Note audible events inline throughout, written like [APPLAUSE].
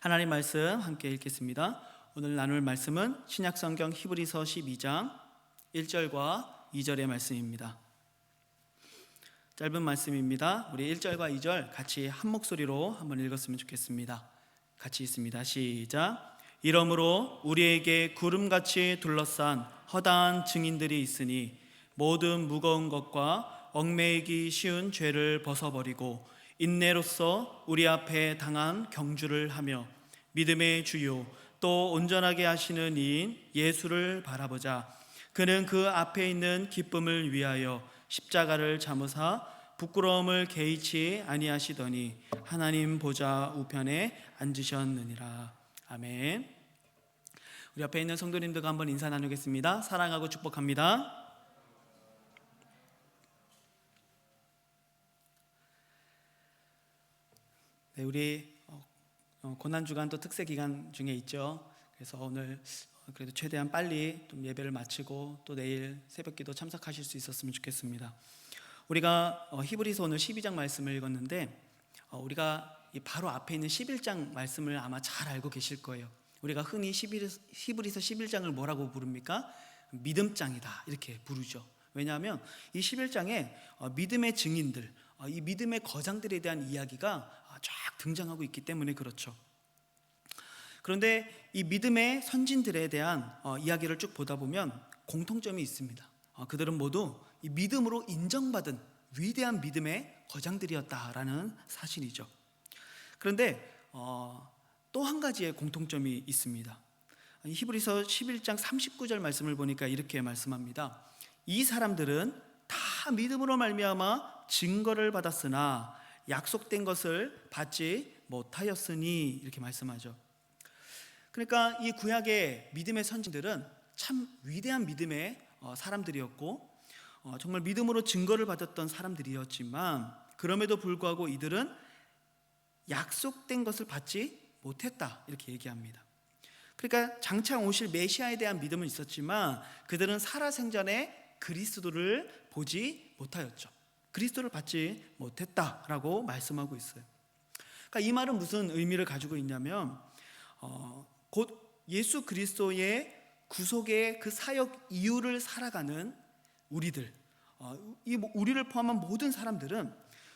하나님 말씀 함께 읽겠습니다. 오늘 나눌 말씀은 신약성경 히브리서 12장 1절과 2절의 말씀입니다. 짧은 말씀입니다. 우리 1절과 2절 같이 한 목소리로 한번 읽었으면 좋겠습니다. 같이 있습니다. 시작. 이러므로 우리에게 구름같이 둘러싼 허다한 증인들이 있으니 모든 무거운 것과 얽매이기 쉬운 죄를 벗어버리고 인내로서 우리 앞에 당한 경주를 하며 믿음의 주요 또 온전하게 하시는 이인 예수를 바라보자 그는 그 앞에 있는 기쁨을 위하여 십자가를 잠으사 부끄러움을 개의치 아니하시더니 하나님 보좌 우편에 앉으셨느니라 아멘. 우리 앞에 있는 성도님들과 한번 인사 나누겠습니다. 사랑하고 축복합니다. 우리 어, 고난 주간 또 특세 기간 중에 있죠. 그래서 오늘 어, 그래도 최대한 빨리 좀 예배를 마치고 또 내일 새벽기도 참석하실 수 있었으면 좋겠습니다. 우리가 어, 히브리서 오늘 12장 말씀을 읽었는데 어, 우리가 이 바로 앞에 있는 11장 말씀을 아마 잘 알고 계실 거예요. 우리가 흔히 11, 히브리서 11장을 뭐라고 부릅니까? 믿음장이다 이렇게 부르죠. 왜냐하면 이 11장에 어, 믿음의 증인들, 어, 이 믿음의 거장들에 대한 이야기가 어, 쫙 등장하고 있기 때문에 그렇죠. 그런데 이 믿음의 선진들에 대한 어, 이야기를 쭉 보다 보면 공통점이 있습니다. 어, 그들은 모두 이 믿음으로 인정받은 위대한 믿음의 거장들이었다라는 사실이죠. 그런데 어, 또한 가지의 공통점이 있습니다. 이 히브리서 11장 39절 말씀을 보니까 이렇게 말씀합니다. 이 사람들은 다 믿음으로 말미암아 증거를 받았으나 약속된 것을 받지 못하였으니 이렇게 말씀하죠. 그러니까 이 구약의 믿음의 선진들은 참 위대한 믿음의 어, 사람들이었고 어, 정말 믿음으로 증거를 받았던 사람들이었지만 그럼에도 불구하고 이들은 약속된 것을 받지 못했다 이렇게 얘기합니다. 그러니까 장차 오실 메시아에 대한 믿음은 있었지만 그들은 살아생전에 그리스도를 보지 못하였죠. 그리스도를 받지 못했다라고 말씀하고 있어요. 그러니까 이 말은 무슨 의미를 가지고 있냐면 어, 곧 예수 그리스도의 구속의 그 사역 이유를 살아가는 우리들, 어, 이 우리를 포함한 모든 사람들은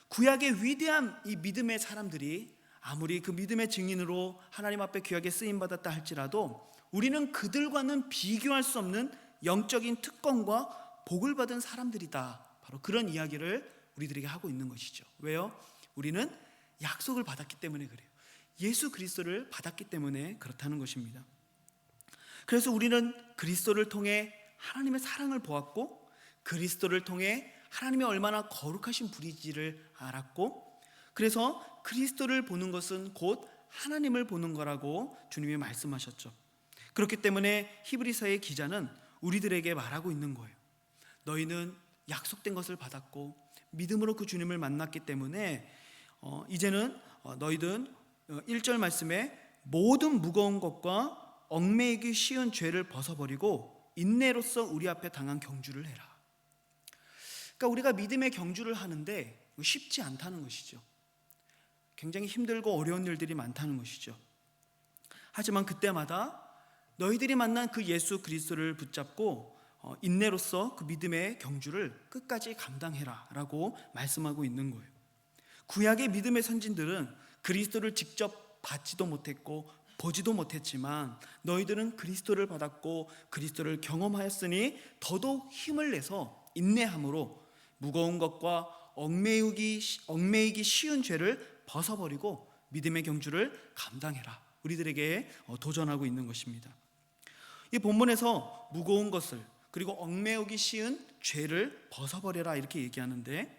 구약의 위대한 이 믿음의 사람들이 아무리 그 믿음의 증인으로 하나님 앞에 귀하게 쓰임 받았다 할지라도 우리는 그들과는 비교할 수 없는 영적인 특권과 복을 받은 사람들이다. 바로 그런 이야기를 우리들에게 하고 있는 것이죠. 왜요? 우리는 약속을 받았기 때문에 그래요. 예수 그리스도를 받았기 때문에 그렇다는 것입니다. 그래서 우리는 그리스도를 통해 하나님의 사랑을 보았고 그리스도를 통해 하나님의 얼마나 거룩하신 분이지를 알았고 그래서 그리스도를 보는 것은 곧 하나님을 보는 거라고 주님이 말씀하셨죠. 그렇기 때문에 히브리서의 기자는 우리들에게 말하고 있는 거예요. 너희는 약속된 것을 받았고 믿음으로 그 주님을 만났기 때문에 어, 이제는 어, 너희든 1절 말씀에 모든 무거운 것과 얽매이기 쉬운 죄를 벗어버리고 인내로서 우리 앞에 당한 경주를 해라. 그러니까 우리가 믿음의 경주를 하는데 쉽지 않다는 것이죠. 굉장히 힘들고 어려운 일들이 많다는 것이죠. 하지만 그때마다 너희들이 만난 그 예수 그리스도를 붙잡고 어, 인내로서 그 믿음의 경주를 끝까지 감당해라 라고 말씀하고 있는 거예요. 구약의 믿음의 선진들은 그리스도를 직접 받지도 못했고 보지도 못했지만 너희들은 그리스도를 받았고 그리스도를 경험하였으니 더더욱 힘을 내서 인내함으로 무거운 것과 얽매이기 얽매이기 쉬운 죄를 벗어버리고 믿음의 경주를 감당해라. 우리들에게 어, 도전하고 있는 것입니다. 이 본문에서 무거운 것을 그리고 얽매우기 쉬운 죄를 벗어버려라 이렇게 얘기하는데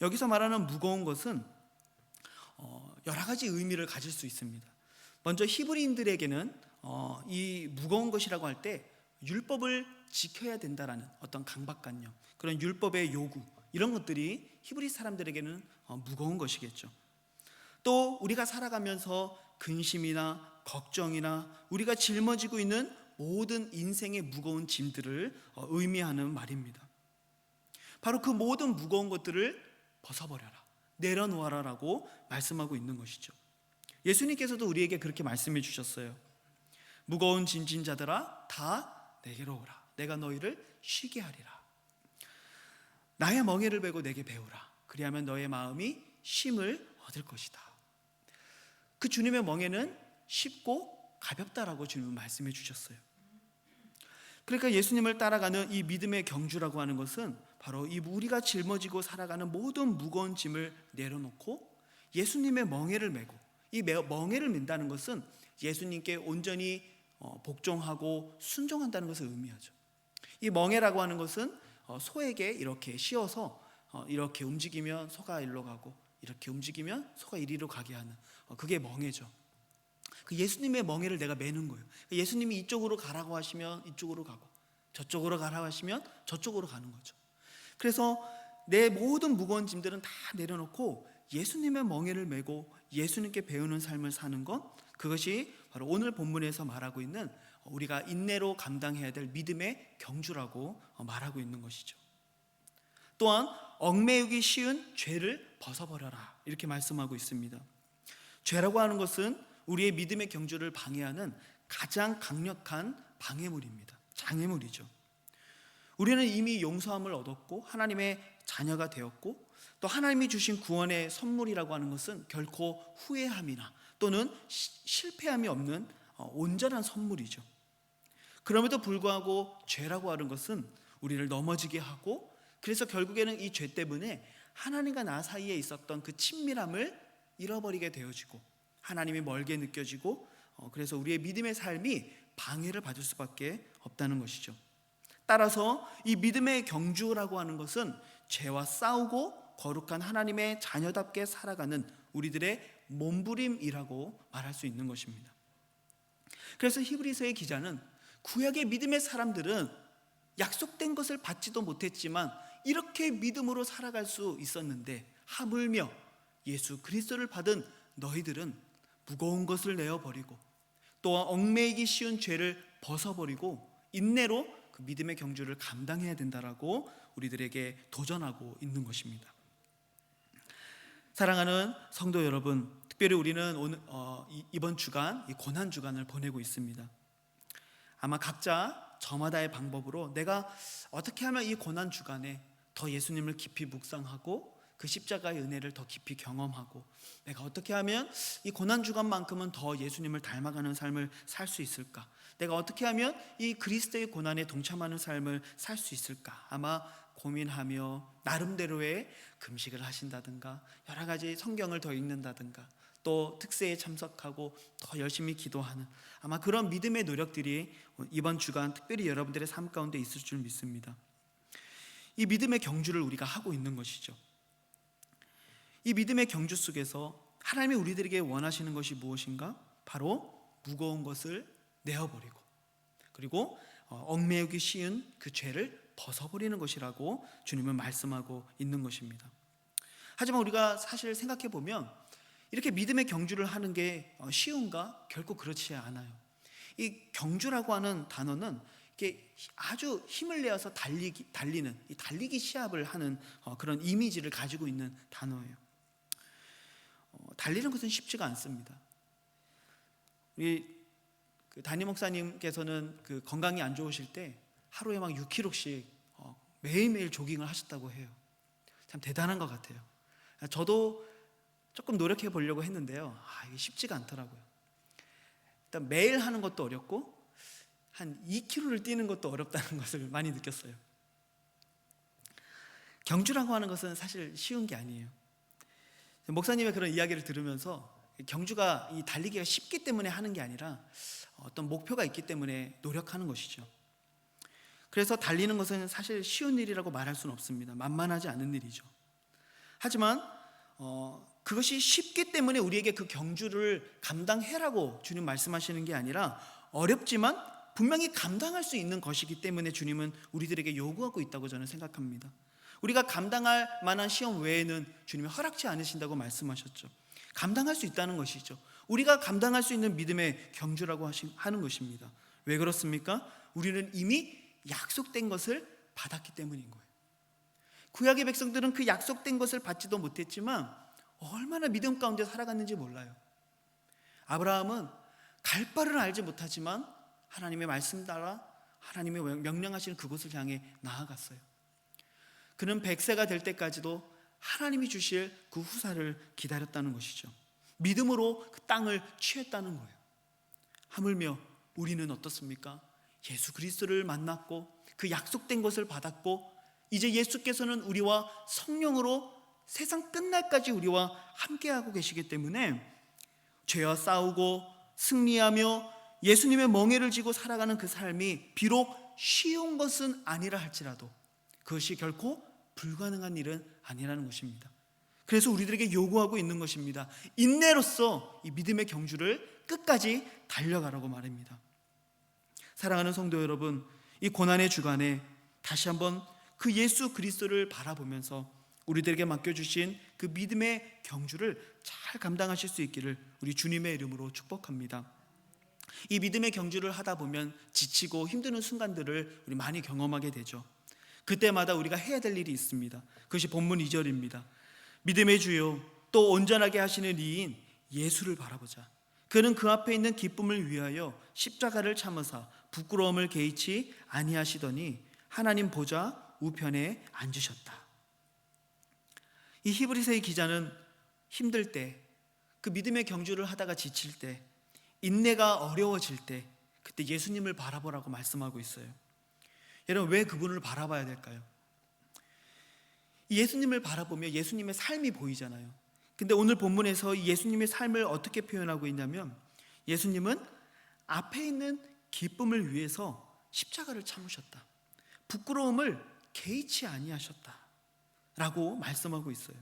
여기서 말하는 무거운 것은 어, 여러 가지 의미를 가질 수 있습니다. 먼저 히브리인들에게는 어, 이 무거운 것이라고 할 때 율법을 지켜야 된다라는 어떤 강박관념, 그런 율법의 요구 이런 것들이 히브리 사람들에게는 어, 무거운 것이겠죠. 또 우리가 살아가면서 근심이나 걱정이나 우리가 짊어지고 있는 모든 인생의 무거운 짐들을 어, 의미하는 말입니다. 바로 그 모든 무거운 것들을 벗어버려라, 내려놓아라라고 말씀하고 있는 것이죠. 예수님께서도 우리에게 그렇게 말씀해 주셨어요. 무거운 짐진 자들아 다 내게로 오라. 내가 너희를 쉬게 하리라. 나의 멍에를 베고 내게 배우라. 그리하면 너의 마음이 쉼을 얻을 것이다. 그 주님의 멍에는 쉽고 가볍다라고 주님은 말씀해 주셨어요. 그러니까 예수님을 따라가는 이 믿음의 경주라고 하는 것은 바로 이 우리가 짊어지고 살아가는 모든 무거운 짐을 내려놓고 예수님의 멍에를 메고 이 매- 멍에를 맨다는 것은 예수님께 온전히 어, 복종하고 순종한다는 것을 의미하죠. 이 멍에라고 하는 것은 어, 소에게 이렇게 씌워서 어, 이렇게 움직이면 소가 일로 가고 이렇게 움직이면 소가 이리로 가게 하는 어, 그게 멍에죠. 그 예수님의 멍에를 내가 매는 거예요. 예수님이 이쪽으로 가라고 하시면 이쪽으로 가고 저쪽으로 가라고 하시면 저쪽으로 가는 거죠. 그래서 내 모든 무거운 짐들은 다 내려놓고 예수님의 멍에를 메고 예수님께 배우는 삶을 사는 것 그것이 바로 오늘 본문에서 말하고 있는 우리가 인내로 감당해야 될 믿음의 경주라고 말하고 있는 것이죠. 또한 얽매이기 쉬운 죄를 벗어버려라 이렇게 말씀하고 있습니다. 죄라고 하는 것은 우리의 믿음의 경주를 방해하는 가장 강력한 방해물입니다. 장애물이죠. 우리는 이미 용서함을 얻었고 하나님의 자녀가 되었고 또 하나님이 주신 구원의 선물이라고 하는 것은 결코 후회함이나 또는 시- 실패함이 없는 어, 온전한 선물이죠. 그럼에도 불구하고 죄라고 하는 것은 우리를 넘어지게 하고 그래서 결국에는 이 죄 때문에 하나님과 나 사이에 있었던 그 친밀함을 잃어버리게 되어지고 하나님이 멀게 느껴지고 어, 그래서 우리의 믿음의 삶이 방해를 받을 수밖에 없다는 것이죠. 따라서 이 믿음의 경주라고 하는 것은 죄와 싸우고 거룩한 하나님의 자녀답게 살아가는 우리들의 몸부림이라고 말할 수 있는 것입니다. 그래서 히브리서의 기자는 구약의 믿음의 사람들은 약속된 것을 받지도 못했지만 이렇게 믿음으로 살아갈 수 있었는데 하물며 예수 그리스도를 받은 너희들은 무거운 것을 내어 버리고 또한 얽매이기 쉬운 죄를 벗어 버리고 인내로 그 믿음의 경주를 감당해야 된다라고 우리들에게 도전하고 있는 것입니다. 사랑하는 성도 여러분, 특별히 우리는 오늘 어, 이- 이번 주간 이 고난 주간을 보내고 있습니다. 아마 각자 저마다의 방법으로 내가 어떻게 하면 이 고난 주간에 더 예수님을 깊이 묵상하고 그 십자가의 은혜를 더 깊이 경험하고 내가 어떻게 하면 이 고난 주간만큼은 더 예수님을 닮아가는 삶을 살 수 있을까? 내가 어떻게 하면 이 그리스도의 고난에 동참하는 삶을 살 수 있을까? 아마 고민하며 나름대로의 금식을 하신다든가 여러 가지 성경을 더 읽는다든가 또 특세에 참석하고 더 열심히 기도하는 아마 그런 믿음의 노력들이 이번 주간 특별히 여러분들의 삶 가운데 있을 줄 믿습니다. 이 믿음의 경주를 우리가 하고 있는 것이죠. 이 믿음의 경주 속에서 하나님이 우리들에게 원하시는 것이 무엇인가? 바로 무거운 것을 내어버리고 그리고 어, 얽매우기 쉬운 그 죄를 벗어버리는 것이라고 주님은 말씀하고 있는 것입니다. 하지만 우리가 사실 생각해 보면 이렇게 믿음의 경주를 하는 게 어, 쉬운가? 결코 그렇지 않아요. 이 경주라고 하는 단어는 이게 아주 힘을 내어서 달리기 달리는 이 달리기 시합을 하는 어, 그런 이미지를 가지고 있는 단어예요. 어, 달리는 것은 쉽지가 않습니다. 우리 그 담임 목사님께서는 그 건강이 안 좋으실 때 하루에 막 6km씩 어, 매일매일 조깅을 하셨다고 해요. 참 대단한 것 같아요. 저도 조금 노력해 보려고 했는데요. 아, 이게 쉽지가 않더라고요. 일단 매일 하는 것도 어렵고 한 2km를 뛰는 것도 어렵다는 [LAUGHS] 것을 많이 느꼈어요. 경주라고 하는 것은 사실 쉬운 게 아니에요. 목사님의 그런 이야기를 들으면서 경주가 이 달리기가 쉽기 때문에 하는 게 아니라 어떤 목표가 있기 때문에 노력하는 것이죠. 그래서 달리는 것은 사실 쉬운 일이라고 말할 수는 없습니다. 만만하지 않은 일이죠. 하지만 어, 그것이 쉽기 때문에 우리에게 그 경주를 감당해라고 주님 말씀하시는 게 아니라 어렵지만 분명히 감당할 수 있는 것이기 때문에 주님은 우리들에게 요구하고 있다고 저는 생각합니다. 우리가 감당할 만한 시험 외에는 주님이 허락치 않으신다고 말씀하셨죠. 감당할 수 있다는 것이죠. 우리가 감당할 수 있는 믿음의 경주라고 하는 것입니다. 왜 그렇습니까? 우리는 이미 약속된 것을 받았기 때문인 거예요. 구약의 백성들은 그 약속된 것을 받지도 못했지만 얼마나 믿음 가운데 살아갔는지 몰라요. 아브라함은 갈 바를 알지 못하지만 하나님의 말씀 따라 하나님의 명령하시는 그곳을 향해 나아갔어요. 그는 100세가 될 때까지도 하나님이 주실 그 후사를 기다렸다는 것이죠. 믿음으로 그 땅을 취했다는 거예요. 하물며 우리는 어떻습니까? 예수 그리스도를 만났고 그 약속된 것을 받았고 이제 예수께서는 우리와 성령으로 세상 끝날까지 우리와 함께하고 계시기 때문에 죄와 싸우고 승리하며 예수님의 멍에를 지고 살아가는 그 삶이 비록 쉬운 것은 아니라 할지라도 그것이 결코 불가능한 일은 아니라는 것입니다. 그래서 우리들에게 요구하고 있는 것입니다. 인내로서 이 믿음의 경주를 끝까지 달려가라고 말입니다. 사랑하는 성도 여러분, 이 고난의 주간에 다시 한번 그 예수 그리스도를 바라보면서 우리들에게 맡겨주신 그 믿음의 경주를 잘 감당하실 수 있기를 우리 주님의 이름으로 축복합니다. 이 믿음의 경주를 하다 보면 지치고 힘드는 순간들을 우리 많이 경험하게 되죠. 그때마다 우리가 해야 될 일이 있습니다. 그것이 본문 2절입니다. 믿음의 주요 또 온전하게 하시는 이인 예수를 바라보자. 그는 그 앞에 있는 기쁨을 위하여 십자가를 참으사 부끄러움을 개의치 아니하시더니 하나님 보좌 우편에 앉으셨다. 이 히브리서의 기자는 힘들 때, 그 믿음의 경주를 하다가 지칠 때, 인내가 어려워질 때, 그때 예수님을 바라보라고 말씀하고 있어요. 여러분, 왜 그분을 바라봐야 될까요? 예수님을 바라보며 예수님의 삶이 보이잖아요. 근데 오늘 본문에서 예수님의 삶을 어떻게 표현하고 있냐면, 예수님은 앞에 있는 기쁨을 위해서 십자가를 참으셨다. 부끄러움을 개의치 아니하셨다. 라고 말씀하고 있어요.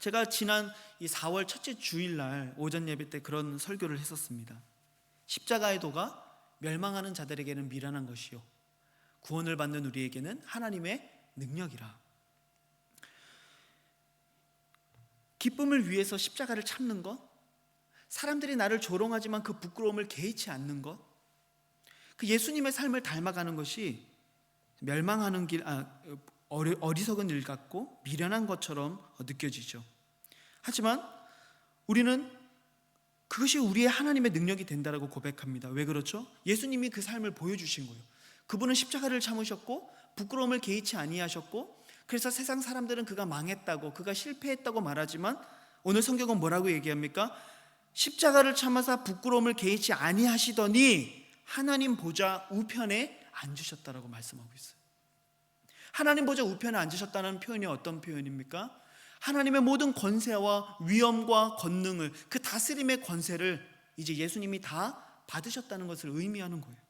제가 지난 이 4월 첫째 주일날 오전 예배 때 그런 설교를 했었습니다. 십자가의 도가 멸망하는 자들에게는 미련한 것이요. 구원을 받는 우리에게는 하나님의 능력이라. 기쁨을 위해서 십자가를 참는 것, 사람들이 나를 조롱하지만 그 부끄러움을 개의치 않는 것, 그 예수님의 삶을 닮아가는 것이 멸망하는 길, 아, 어리, 어리석은 일 같고 미련한 것처럼 느껴지죠. 하지만 우리는 그것이 우리의 하나님의 능력이 된다라고 고백합니다. 왜 그렇죠? 예수님이 그 삶을 보여주신 거예요. 그분은 십자가를 참으셨고 부끄러움을 개의치 아니하셨고 그래서 세상 사람들은 그가 망했다고 그가 실패했다고 말하지만 오늘 성경은 뭐라고 얘기합니까? 십자가를 참아서 부끄러움을 개의치 아니하시더니 하나님 보좌 우편에 앉으셨다라고 말씀하고 있어요. 하나님 보좌 우편에 앉으셨다는 표현이 어떤 표현입니까? 하나님의 모든 권세와 위엄과 권능을 그 다스림의 권세를 이제 예수님이 다 받으셨다는 것을 의미하는 거예요.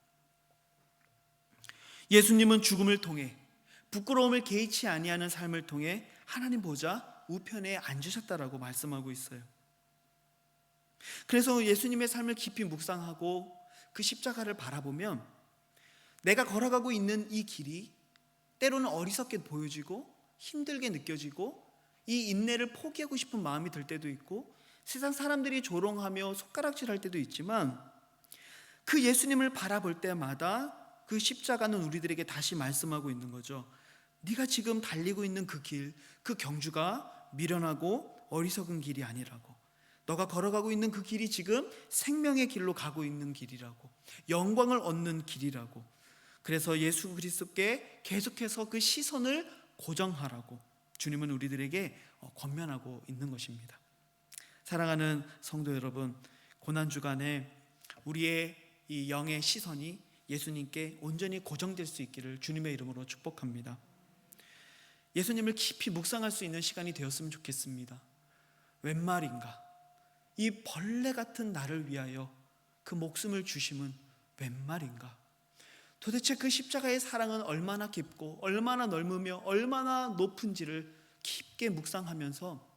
예수님은 죽음을 통해 부끄러움을 개의치 아니하는 삶을 통해 하나님 보좌 우편에 앉으셨다라고 말씀하고 있어요. 그래서 예수님의 삶을 깊이 묵상하고 그 십자가를 바라보면 내가 걸어가고 있는 이 길이 때로는 어리석게 보여지고 힘들게 느껴지고 이 인내를 포기하고 싶은 마음이 들 때도 있고 세상 사람들이 조롱하며 손가락질할 때도 있지만 그 예수님을 바라볼 때마다 그 십자가는 우리들에게 다시 말씀하고 있는 거죠. 네가 지금 달리고 있는 그 길, 그 경주가 미련하고 어리석은 길이 아니라고. 너가 걸어가고 있는 그 길이 지금 생명의 길로 가고 있는 길이라고. 영광을 얻는 길이라고. 그래서 예수 그리스도께 계속해서 그 시선을 고정하라고 주님은 우리들에게 어, 권면하고 있는 것입니다. 사랑하는 성도 여러분, 고난 주간에 우리의 이 영의 시선이 예수님께 온전히 고정될 수 있기를 주님의 이름으로 축복합니다. 예수님을 깊이 묵상할 수 있는 시간이 되었으면 좋겠습니다. 웬 말인가? 이 벌레 같은 나를 위하여 그 목숨을 주심은 웬 말인가? 도대체 그 십자가의 사랑은 얼마나 깊고 얼마나 넓으며 얼마나 높은지를 깊게 묵상하면서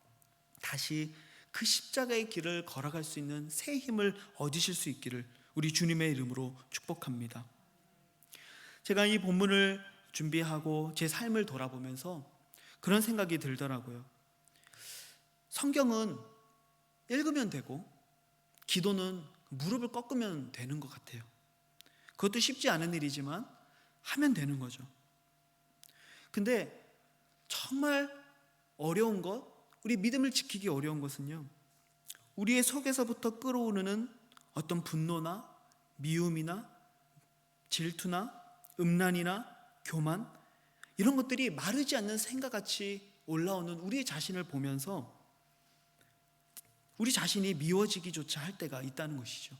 다시 그 십자가의 길을 걸어갈 수 있는 새 힘을 얻으실 수 있기를 우리 주님의 이름으로 축복합니다. 제가 이 본문을 준비하고 제 삶을 돌아보면서 그런 생각이 들더라고요. 성경은 읽으면 되고 기도는 무릎을 꺾으면 되는 것 같아요. 그것도 쉽지 않은 일이지만 하면 되는 거죠. 근데 정말 어려운 것, 우리 믿음을 지키기 어려운 것은요. 우리의 속에서부터 끓어오르는 어떤 분노나 미움이나 질투나 음란이나 교만 이런 것들이 마르지 않는 생각같이 올라오는 우리의 자신을 보면서 우리 자신이 미워지기조차 할 때가 있다는 것이죠.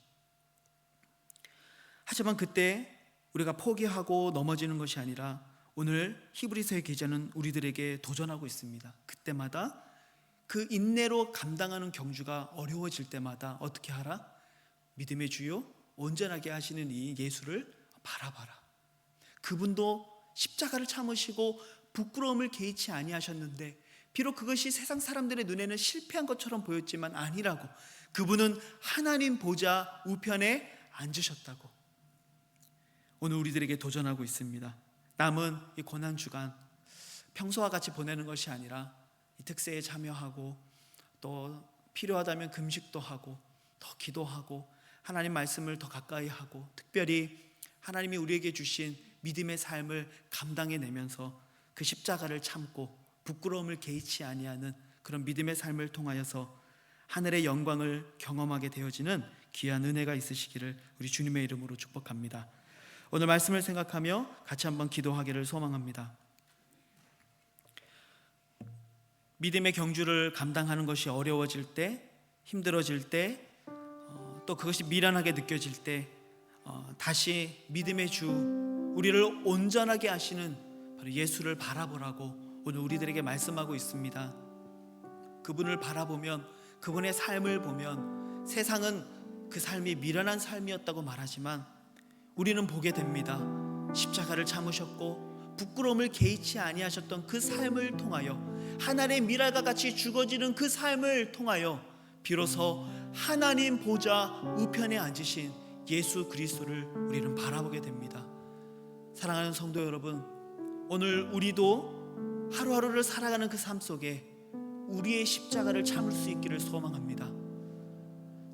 하지만 그때 우리가 포기하고 넘어지는 것이 아니라 오늘 히브리서의 기자는 우리들에게 도전하고 있습니다. 그때마다 그 인내로 감당하는 경주가 어려워질 때마다 어떻게 하라? 믿음의 주요 온전하게 하시는 이 예수를 바라봐라. 그분도 십자가를 참으시고 부끄러움을 개의치 아니하셨는데 비록 그것이 세상 사람들의 눈에는 실패한 것처럼 보였지만 아니라고 그분은 하나님 보좌 우편에 앉으셨다고 오늘 우리들에게 도전하고 있습니다. 남은 이 고난 주간 평소와 같이 보내는 것이 아니라 이 특세에 참여하고 또 필요하다면 금식도 하고 더 기도하고 하나님 말씀을 더 가까이 하고 특별히 하나님이 우리에게 주신 믿음의 삶을 감당해 내면서 그 십자가를 참고 부끄러움을 개의치 아니하는 그런 믿음의 삶을 통하여서 하늘의 영광을 경험하게 되어지는 귀한 은혜가 있으시기를 우리 주님의 이름으로 축복합니다. 오늘 말씀을 생각하며 같이 한번 기도하기를 소망합니다. 믿음의 경주를 감당하는 것이 어려워질 때, 힘들어질 때, 어, 또 그것이 미련하게 느껴질 때, 어, 다시 믿음의 주, 우리를 온전하게 하시는 바로 예수를 바라보라고 오늘 우리들에게 말씀하고 있습니다. 그분을 바라보면, 그분의 삶을 보면 세상은 그 삶이 미련한 삶이었다고 말하지만 우리는 보게 됩니다. 십자가를 참으셨고 부끄러움을 개의치 아니하셨던 그 삶을 통하여 하나님의 미랄과 같이 죽어지는 그 삶을 통하여 비로소 하나님 보좌 우편에 앉으신 예수 그리스도를 우리는 바라보게 됩니다. 사랑하는 성도 여러분, 오늘 우리도 하루하루를 살아가는 그 삶 속에 우리의 십자가를 참을 수 있기를 소망합니다.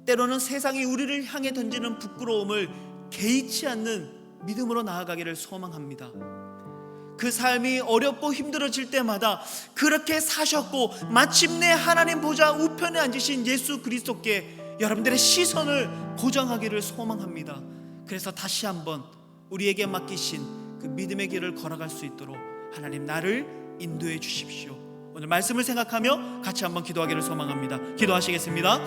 때로는 세상이 우리를 향해 던지는 부끄러움을 개의치 않는 믿음으로 나아가기를 소망합니다. 그 삶이 어렵고 힘들어질 때마다 그렇게 사셨고 마침내 하나님 보좌 우편에 앉으신 예수 그리스도께 여러분들의 시선을 고정하기를 소망합니다. 그래서 다시 한번 우리에게 맡기신 그 믿음의 길을 걸어갈 수 있도록 하나님 나를 인도해 주십시오. 오늘 말씀을 생각하며 같이 한번 기도하기를 소망합니다. 기도하시겠습니다.